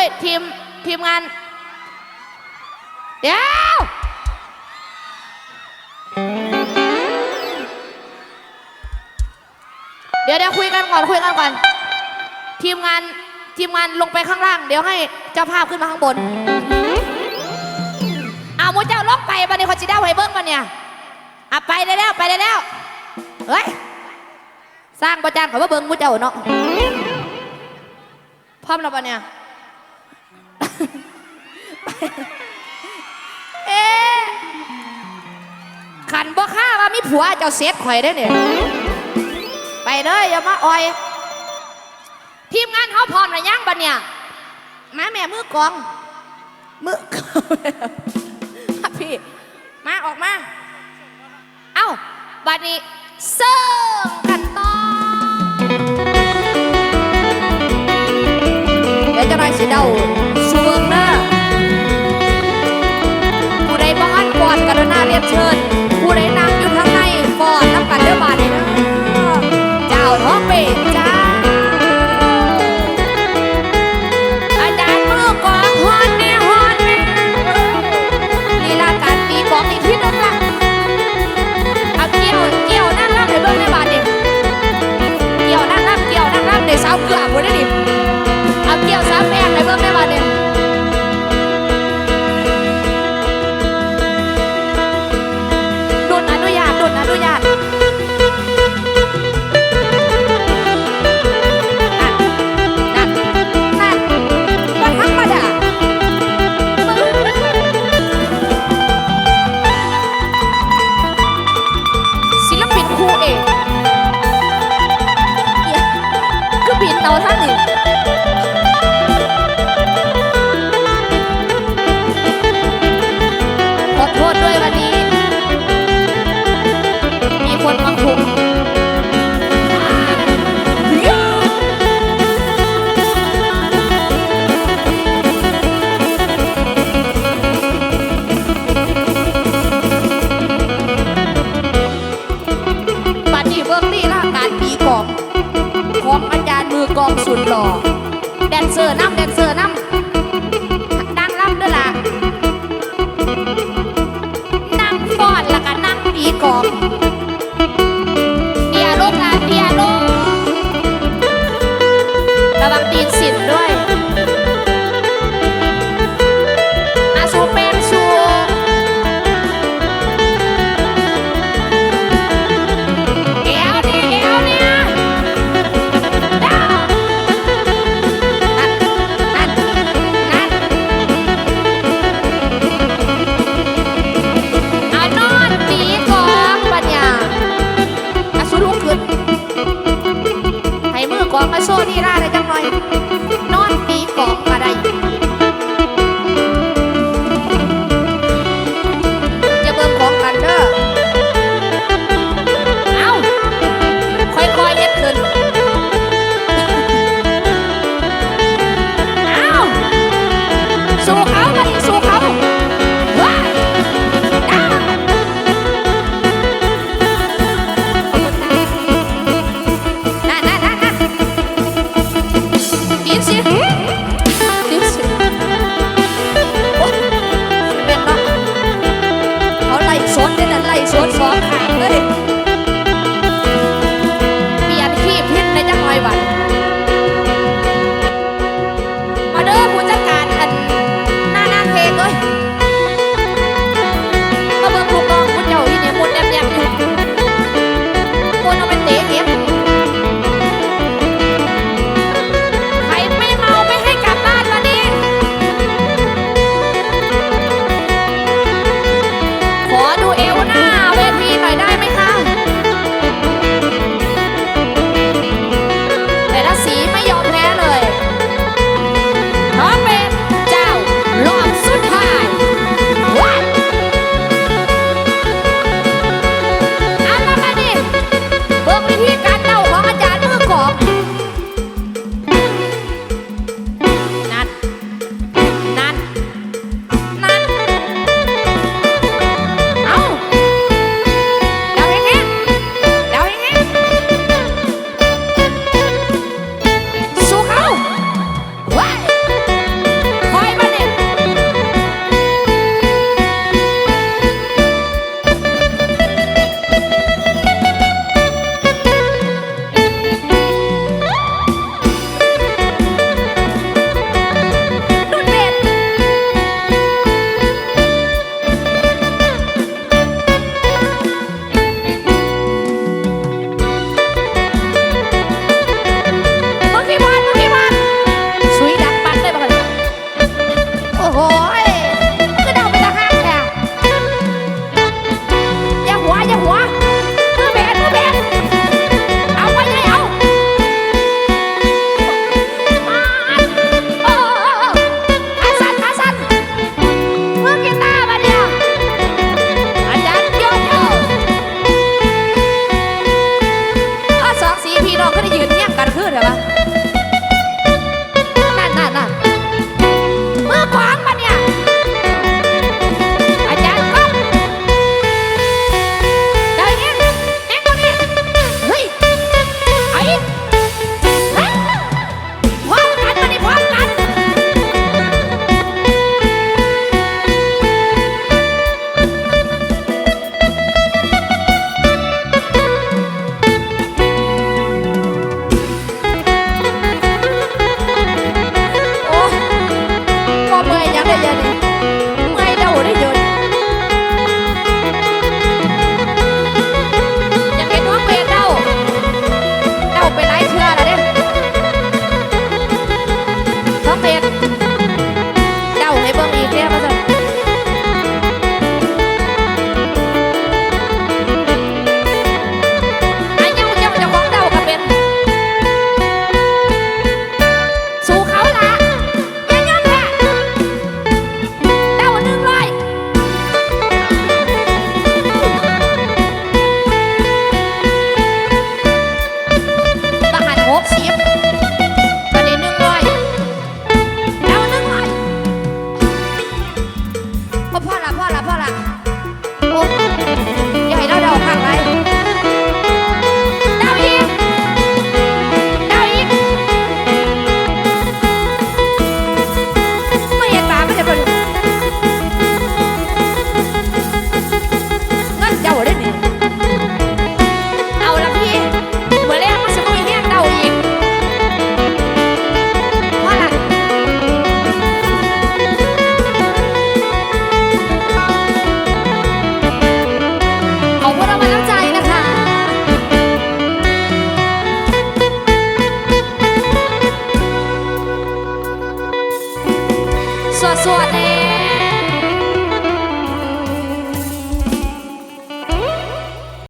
้ยทีมทีมงาน เดี๋ยวเดี๋ยวเดี๋ยวคุยกันก่อนคุยกันก่อน ทีมงานทีมงานลงไปข้างล่าง เดี๋ยวให้เจ้าภาพขึ้นมาข้างบนเอามูเจ้าลงไปบันนี้คอจิด้าไวเบิร์กบันเนี่ยอะไปได้แล้วไปได้แล้วเฮ้ยสร้างประจานขอว่าเบิร์กมูเจ้าเนาะพร้อมแล้วบันเนี่ย เอ๊ขันบ่ข้าว่ามีผัวเจ้าเซฟข่อยได้เนี่ยไปเลยอย่ามาอ่อย ทีมงานเขาพร้อมหรืยังบัดเนี่ยมาแม่มือกองมือพี่ มาออกมา เอ้าบัดนี้เซิร์ฟกันต่อเดี๋ยวจะรอยสีเดา เชิด หล่อ